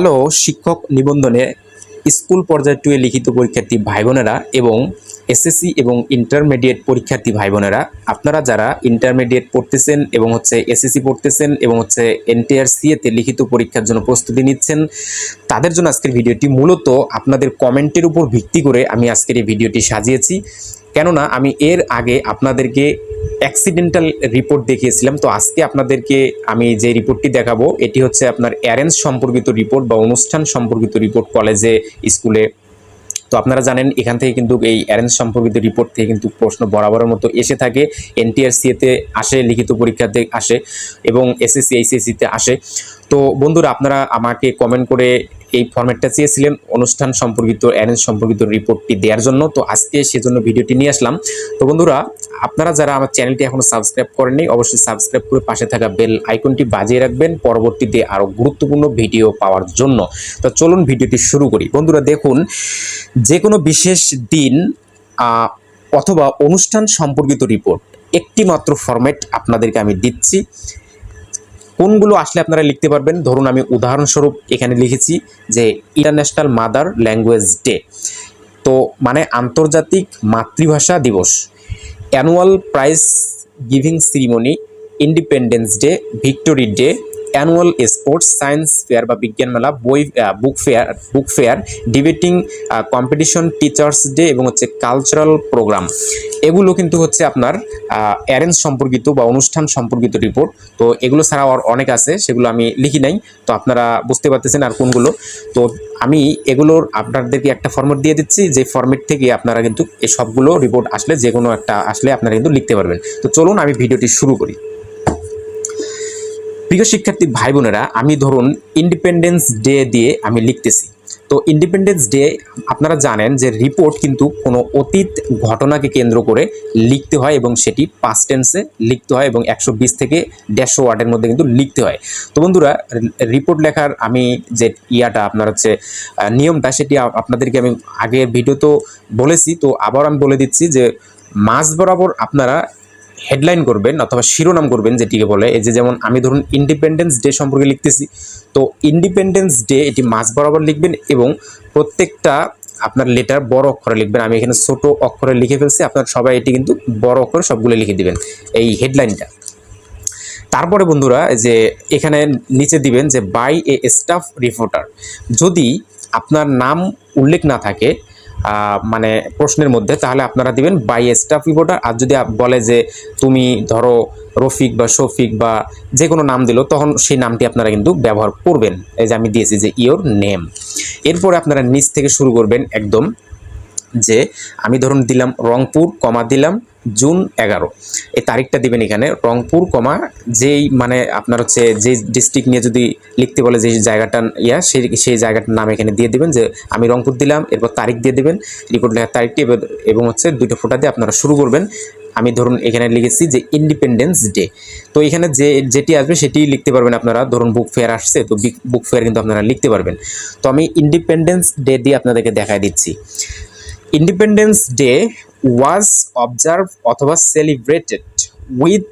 Hello শিক্ষক নিবন্ধনে school পর্যায়ে টুয়ে লিখিত পরীক্ষার্থী ভাই বোনেরা এবং এসএসসি এবং ইন্টারমিডিয়েট পরীক্ষার্থী ভাই বোনেরা আপনারা যারা ইন্টারমিডিয়েট পড়তেছেন এবং হচ্ছে এসএসসি পড়তেছেন এবং হচ্ছে এনটিআর সিএতে লিখিত পরীক্ষার জন্য প্রস্তুতি নিচ্ছেন, তাদের জন্য আজকের ভিডিওটি মূলত আপনাদের কমেন্টের উপর ভিত্তি করে আমি আজকের এই ভিডিওটি সাজিয়েছি। কেননা আমি এর আগে আপনাদেরকে অ্যাক্সিডেন্টাল রিপোর্ট দেখিয়েছিলাম। তো আজকে আপনাদেরকে আমি যে রিপোর্টটি দেখাবো, এটি হচ্ছে আপনার অ্যারেঞ্জ সম্পর্কিত রিপোর্ট বা অনুষ্ঠান সম্পর্কিত রিপোর্ট কলেজে স্কুলে। তো আপনারা জানেন, এখান থেকে কিন্তু এই অ্যারেঞ্জ সম্পর্কিত রিপোর্ট থেকে কিন্তু প্রশ্ন বরাবরের মতো এসে থাকে। এনটিআরসিএতে আসে, লিখিত পরীক্ষাতে আসে এবং এসএসসি এইচএসসিতে আসে। তো বন্ধুরা, আপনারা আমাকে কমেন্ট করে এই ফর্ম্যাটটা চেয়েছিলেন। অনুষ্ঠান সম্পর্কিত অ্যারেঞ্জ সম্পর্কিত রিপোর্টটি দেওয়ার জন্য। তো আজকে সেজন্য ভিডিওটি নিয়ে আসলাম। তো বন্ধুরা, আপনারা যারা আমার চ্যানেলটি এখনও সাবস্ক্রাইব করেননি, অবশ্যই সাবস্ক্রাইব করে পাশে থাকা বেল আইকনটি বাজিয়ে রাখবেন। পরবর্তীতে আরও গুরুত্বপূর্ণ ভিডিও পাওয়ার জন্য। তো চলুন ভিডিওটি শুরু করি। বন্ধুরা, দেখুন যে কোনো বিশেষ দিন অথবা অনুষ্ঠান সম্পর্কিত রিপোর্ট একটি মাত্র ফরম্যাট আপনাদেরকে আমি দিচ্ছি। কোনগুলো আসলে আপনারা লিখতে পারবেন? ধরুন আমি উদাহরণস্বরূপ এখানে লিখেছি যে ইন্টারন্যাশনাল মাদার ল্যাঙ্গুয়েজ ডে তো মানে আন্তর্জাতিক মাতৃভাষা দিবস। Annual prize giving ceremony independence day victory day annual sports science fair বা বিজ্ঞান মেলা, বই book fair book fair debating competition teachers day এবং হচ্ছে কালচারাল প্রোগ্রাম এগুলো কিন্তু হচ্ছে আপনার অ্যারেঞ্জ সম্পর্কিত বা অনুষ্ঠান সম্পর্কিত রিপোর্ট তো এগুলো ছাড়াও আর অনেক আছে, সেগুলো আমি লিখি নাই। তো আপনারা বুঝতে পারতেছেন আর কোনগুলো। তো আমি এগুলোর আপনাদেরকে একটা ফর্মেট দিয়ে দিচ্ছি, যে ফর্মেট থেকে আপনারা কিন্তু এই সবগুলো রিপোর্ট আসলে যে কোনো একটা আসলে আপনারা কিন্তু লিখতে পারবেন। তো চলুন আমি ভিডিওটি শুরু করি। প্রিয় শিক্ষার্থী ভাই বোনেরা, আমি ধরুন ইন্ডিপেন্ডেন্স ডে দিয়ে আমি লিখতেছি। তো ইন্ডিপেন্ডেন্স ডে আপনারা জানেন যে রিপোর্ট কিন্তু কোনো অতীত ঘটনাকে কেন্দ্র করে লিখতে হয় এবং সেটি পাস্ট টেন্সে লিখতে হয় এবং একশো বিশ থেকে দেড়শো ওয়ার্ডের মধ্যে কিন্তু লিখতে হয়। তো বন্ধুরা রিপোর্ট লেখার আমি যে ইয়াটা, আপনার হচ্ছে নিয়মটা, সেটি আপনাদেরকে আমি আগের ভিডিও তো বলেছি, তো আবার আমি বলে দিচ্ছি যে মাঝ বরাবর আপনারা হেডলাইন করবেন অথবা শিরোনাম করবেন যেটিকে বলে, এই যে যেমন আমি ধরুন ইন্ডিপেন্ডেন্স ডে সম্পর্কে লিখতেছি, তো ইন্ডিপেন্ডেন্স ডে এটি মাঝ বরাবর লিখবেন এবং প্রত্যেকটা আপনার লেটার বড় অক্ষরে লিখবেন। আমি এখানে ছোট অক্ষরে লিখে ফেলছি, আপনার সবাই এটি কিন্তু বড় অক্ষরে সবগুলো লিখে দিবেন এই হেডলাইনটা তারপরে বন্ধুরা যে এখানে নিচে দিবেন যে বাই এ স্টাফ রিপোর্টার যদি আপনার নাম উল্লেখ না থাকে মানে প্রশ্নের মধ্যে, তাহলে আপনারা দিবেন বাই স্টাফ রিপোর্টার আর যদি বলে যে তুমি ধরো রফিক বা শফিক বা যে কোনো নাম দিল, তখন সেই নামটি আপনারা কিন্তু ব্যবহার করবেন। এই যে আমি দিয়েছি যে ইওর নেম এরপরে আপনারা নিচ থেকে শুরু করবেন একদম যে আমি ধরুন দিলাম রংপুর, কমা দিলাম জুন এগারো। এই তারিখটা দিবেন এখানে, রংপুর, কমা, যেই মানে আপনার হচ্ছে যে ডিস্ট্রিক্ট নিয়ে যদি লিখতে বলে যে জায়গাটা ইয়া, সেই সেই জায়গাটার নাম এখানে দিয়ে দিবেন যে আমি রংপুর দিলাম, এরপর তারিখ দিয়ে দিবেন রিপোর্ট লেখার তারিখটি এবং হচ্ছে দুটো ফোটা দিয়ে আপনারা শুরু করবেন। আমি ধরুন এখানে লিখেছি যে ইন্ডিপেন্ডেন্স ডে তো এখানে যে, যেটি আসবে সেটি লিখতে পারবেন আপনারা, ধরুন বুক ফেয়ার আসছে, তো বুক ফেয়ার কিন্তু আপনারা লিখতে পারবেন। তো আমি ইন্ডিপেন্ডেন্স ডে দিয়ে আপনাদেরকে দেখায় দিচ্ছি। ইন্ডিপেন্ডেন্স ডে ওয়াজ অবজার্ভ অথবা celebrated with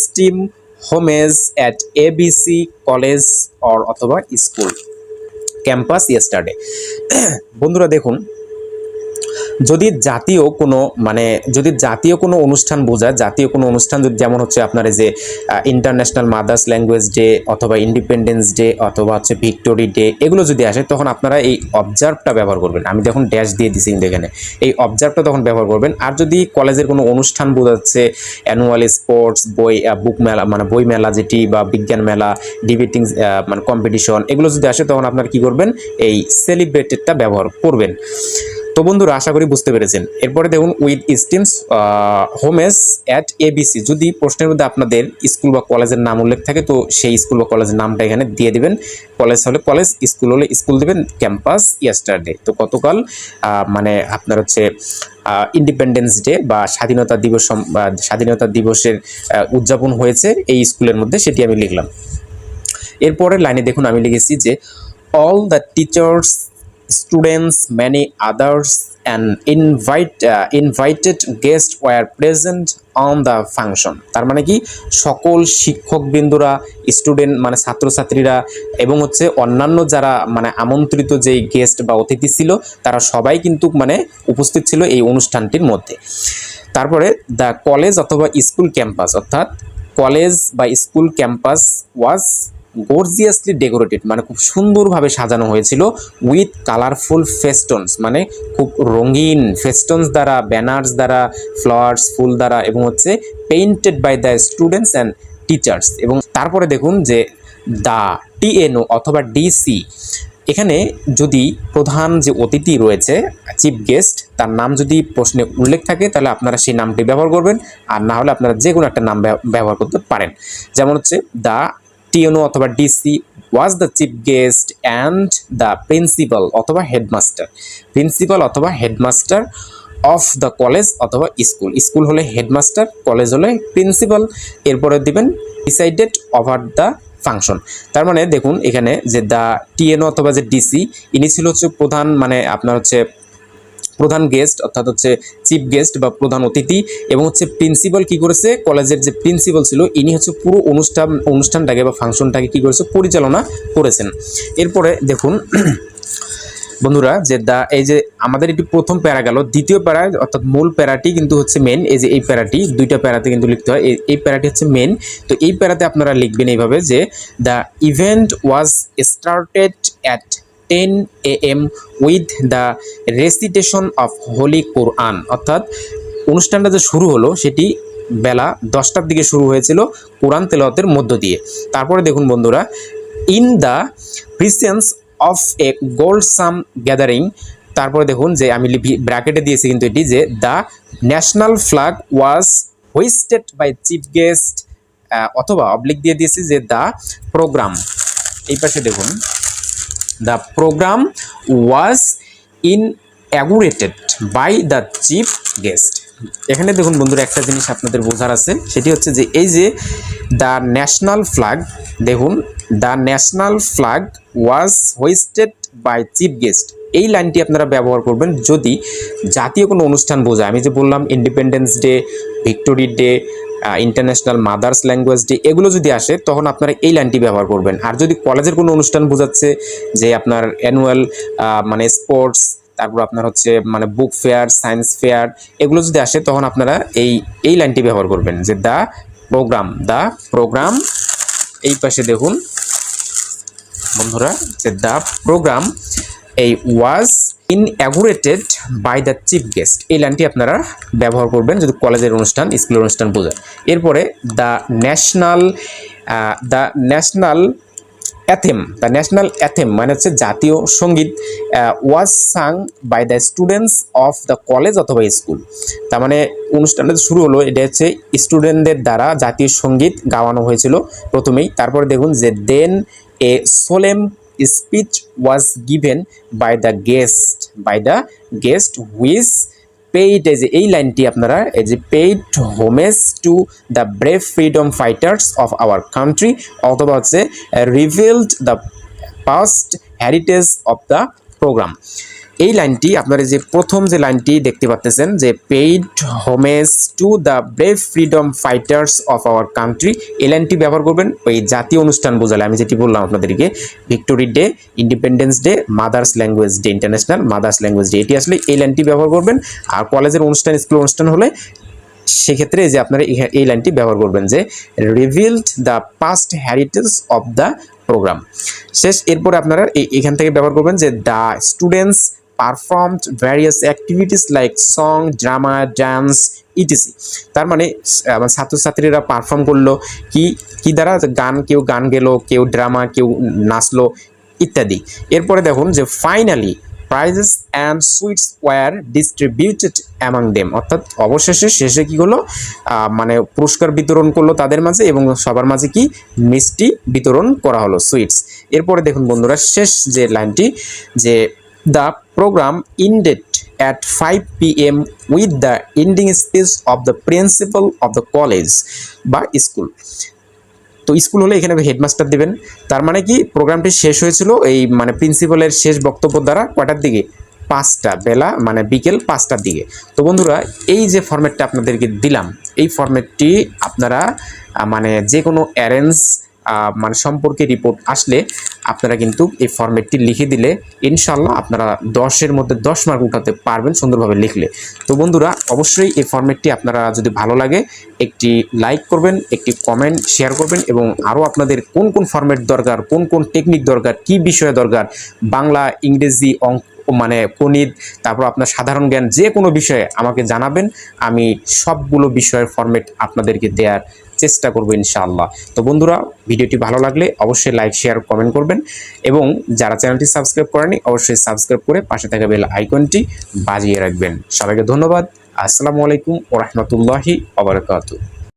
esteem homage at ABC college or অথবা স্কুল ক্যাম্পাস ইয়েস্টারডে বন্ধুরা দেখুন যদি জাতীয় কোনো মানে যদি জাতীয় কোনো অনুষ্ঠান বোঝায়, জাতীয় কোনো অনুষ্ঠান যদি যেমন হচ্ছে আপনার যে ইন্টারন্যাশনাল মাদার্স ল্যাঙ্গুয়েজ ডে অথবা ইন্ডিপেন্ডেন্স ডে অথবা হচ্ছে ভিক্টোরি ডে এগুলো যদি আসে, তখন আপনারা এই অবজার্ভটা ব্যবহার করবেন। আমি যখন ড্যাশ দিয়ে দিছি কিন্তু এখানে, এই অবজার্ভটা তখন ব্যবহার করবেন। আর যদি কলেজের কোনো অনুষ্ঠান বোঝাচ্ছে অ্যানুয়াল স্পোর্টস বই বুক মেলা মানে বই মেলা যেটি বা বিজ্ঞান মেলা ডিবেটিং মানে কম্পিটিশন এগুলো যদি আসে, তখন আপনারা কি করবেন? এই সেলিব্রেটেডটা ব্যবহার করবেন। তো বন্ধুরা, আশা করি বুঝতে পেরেছেন। এরপরে দেখুন with esteems homages at ABC যদি প্রশ্নের মধ্যে আপনাদের স্কুল বা কলেজের নাম উল্লেখ থাকে, তো সেই স্কুল বা কলেজের নামটা এখানে দিয়ে দিবেন। কলেজ হলে কলেজ স্কুল হলে স্কুল দেবেন ক্যাম্পাস ইয়াস্টারডে তো গতকাল মানে আপনার হচ্ছে ইন্ডিপেন্ডেন্স ডে বা স্বাধীনতা দিবস স্বাধীনতা দিবসের উদযাপন হয়েছে এই স্কুলের মধ্যে, সেটি আমি লিখলাম। এরপরের লাইনে দেখুন, আমি লিখেছি যে all the teachers students many others and invite invited guest were present on the function তার মানে কি? সকল শিক্ষকবৃন্দরা স্টুডেন্ট মানে ছাত্রছাত্রীরা এবং হচ্ছে অন্যান্য যারা মানে আমন্ত্রিত যেই গেস্ট বা অতিথি ছিল, তারা সবাই কিন্তু মানে উপস্থিত ছিল এই অনুষ্ঠানটির মধ্যে। তারপরে দ্য কলেজ অথবা স্কুল ক্যাম্পাস অর্থাৎ কলেজ বা school campus was gorgeously decorated মানে খুব সুন্দরভাবে সাজানো হয়েছিল উইথ কালারফুল ফেস্টনস মানে খুব রঙিন ফেস্টনস দ্বারা ব্যানার্স দ্বারা ফ্লাওয়ার্স ফুল দ্বারা এবং হচ্ছে painted by the students and teachers এবং তারপরে দেখুন যে দ্য টিএনও অথবা ডিসি এখানে যদি প্রধান যে অতিথি রয়েছে চিফ গেস্ট তার নাম যদি প্রশ্নে উল্লেখ থাকে, তাহলে আপনারা সেই নামটি ব্যবহার করবেন আর না হলে আপনারা যে কোনো একটা নাম ব্যব- ব্যবহার করতে পারেন। যেমন হচ্ছে দ্য টিএনও অথবা DC was the chief guest and the principal অথবা হেডমাস্টার প্রিন্সিপাল অথবা হেডমাস্টার অফ দ্য কলেজ অথবা স্কুল স্কুল হলে হেডমাস্টার কলেজ হলে প্রিন্সিপাল এরপরে দিবেন ডিসাইডেড ওভার দ্য ফাংশন তার মানে দেখুন, এখানে যে দ্য টিএনও অথবা যে ডিসি, ইনি ছিল হচ্ছে প্রধান মানে আপনার হচ্ছে প্রধান গেস্ট, অর্থাৎ হচ্ছে চিফ গেস্ট বা প্রধান অতিথি এবং হচ্ছে প্রিন্সিপাল কি করেছে? কলেজের যে প্রিন্সিপাল ছিল, ইনি হচ্ছে পুরো অনুষ্ঠান, অনুষ্ঠানটাকে বা ফাংশনটাকে কি করেছে? পরিচালনা করেছেন। এরপরে দেখুন, বন্ধুরা, যে দা, এই যে আমাদের এটি প্রথম প্যারা গেল। দ্বিতীয় প্যারা, অর্থাৎ মূল প্যারাটি কিন্তু হচ্ছে মেন এই যে এই প্যারাটি, দুইটা প্যারাতে কিন্তু লিখতে হয়। এই- প্যারাটি হচ্ছে মেন তো এই প্যারাতে আপনারা লিখবেন এইভাবে যে the event was started at ten a m with the recitation of holy Quran অর্থাৎ অনুষ্ঠানটা যে শুরু হলো, সেটি বেলা দশটার দিকে শুরু হয়েছিল কোরআন তেলাওয়াতের মধ্য দিয়ে। তারপরে দেখুন বন্ধুরা in the presence of a gold some gathering তারপরে দেখুন যে আমি ব্র্যাকেটে দিয়েছি কিন্তু এটি যে the national flag was hoisted by chief guest অথবা অবলিক দিয়ে দিয়েছি যে দ্য প্রোগ্রাম এই পাশে দেখুন। The program was inaugurated by the chief guest এখানে দেখুন বন্ধুরা, একটা জিনিস আপনাদের বোঝার আছে। সেটি হচ্ছে যে, এই যে দ্য ন্যাশনাল ফ্ল্যাগ দেখুন the national flag was hoisted by chief guest এই লাইনটি আপনারা ব্যবহার করবেন যদি জাতীয় কোনো অনুষ্ঠান বোঝায়। আমি যে বললাম independence day victory day international mothers language day এগুলো যদি আসে, তখন আপনারা এই লাইনটি ব্যবহার করবেন। আর যদি কলেজের কোনো অনুষ্ঠান বোঝাচ্ছে যে আপনার অ্যানুয়াল মানে স্পোর্টস তারপর আপনার হচ্ছে মানে বুক ফেয়ার সায়েন্স ফেয়ার এগুলো যদি আসে, তখন আপনারা এই এই লাইনটি ব্যবহার করবেন যে দ্য প্রোগ্রাম দ্য প্রোগ্রাম এই পাশে দেখুন, বন্ধুরা, যে দ্য প্রোগ্রাম এই was inaugurated by the chief guest এই লাইনটি আপনারা ব্যবহার করবেন যদি কলেজের অনুষ্ঠান স্কুলের অনুষ্ঠান বোঝায় এরপরে the national the national anthem the national anthem মানে হচ্ছে জাতীয় সংগীত was sung by the students of the college অথবা স্কুল তার মানে অনুষ্ঠানটা শুরু হলো, এটা হচ্ছে স্টুডেন্টদের দ্বারা জাতীয় সংগীত গাওয়ানো হয়েছিল প্রথমেই। তারপরে দেখুন যে then a solemn speech was given by the guest by the guest who's paid এই যে এই লাইনটি আপনারা, এই যে paid homage to the brave freedom fighters of our country অথবা হচ্ছে revealed the past heritage of the program এই লাইনটি আপনারা যে প্রথম যে লাইনটি দেখতে পাচ্ছেন যে paid homage to the brave freedom fighters of our country এই লাইনটি ব্যবহার করবেন ওই জাতীয় অনুষ্ঠান বোঝালে। আমি যেটি বললাম আপনাদেরকে victory day independence day mothers language day international mothers language day এটি আসলে এই লাইনটি ব্যবহার করবেন। আর কলেজের অনুষ্ঠান, স্কুল অনুষ্ঠান হলে সেক্ষেত্রে যে আপনারা এই- এই লাইনটি ব্যবহার করবেন যে revealed the past heritage of the program শেষ, এরপরে আপনারা এখান থেকে ব্যবহার করবেন যে the students performed various activities like song drama dance etc তার মানে ছাত্রছাত্রীরা পারফর্ম করল, কি কি দ্বারা? গান, কেউ গান গেলো, কেউ ড্রামা কেউ নাচলো, ইত্যাদি। এরপরে দেখুন যে finally prizes and sweets were distributed among them অর্থাৎ অবশেষে, শেষে কি হলো মানে পুরস্কার বিতরণ করল তাদের মাঝে এবং সবার মাঝে কি? মিষ্টি বিতরণ করা হলো সুইটস এরপরে দেখুন বন্ধুরা, শেষ যে লাইনটি, যে program ended at five p m with the ending speech of the principal of the college বা স্কুল তো স্কুল হলে এখানে হেডমাস্টার দিবেন। তার মানে কি? প্রোগ্রামটি শেষ হয়েছিল এই মানে প্রিন্সিপালের শেষ বক্তব্য দ্বারা কয়টার দিকে? পাঁচটা বেলা মানে বিকেল পাঁচটার দিকে। তো বন্ধুরা, এই যে ফর্মেটটা আপনাদেরকে দিলাম, এই ফর্মেটটি আপনারা মানে যে কোনো অ্যারেঞ্জ মানে সম্পর্কে রিপোর্ট আসলে আপনারা কিন্তু এই ফর্মেটটি লিখে দিলে ইনশাল্লাহ আপনারা দশের মধ্যে দশ মার্ক উঠাতে পারবেন সুন্দরভাবে লিখলে। তো বন্ধুরা, অবশ্যই এই ফর্মেটটি আপনারা যদি ভালো লাগে, একটি লাইক করবেন, একটি কমেন্ট শেয়ার করবেন এবং আরও আপনাদের কোন কোন ফর্মেট দরকার, কোন কোন টেকনিক দরকার, কি বিষয়ে দরকার, বাংলা, ইংরেজি অঙ্ক মানে গণিত, তারপর আপনার সাধারণ জ্ঞান, যে কোনো বিষয়ে আমাকে জানাবেন, আমি সবগুলো বিষয়ের ফর্মেট আপনাদেরকে দেওয়ার চেষ্টা করব ইনশাআল্লাহ। তো বন্ধুরা, ভিডিওটি ভালো লাগলে অবশ্যই লাইক, শেয়ার, কমেন্ট করবেন এবং যারা চ্যানেলটি সাবস্ক্রাইব করেনি, অবশ্যই সাবস্ক্রাইব করে পাশে থাকা বেল আইকনটি বাজিয়ে রাখবেন। সবাইকে ধন্যবাদ। আসসালামু আলাইকুম ওরহমতুল্লাহি আবরকাতু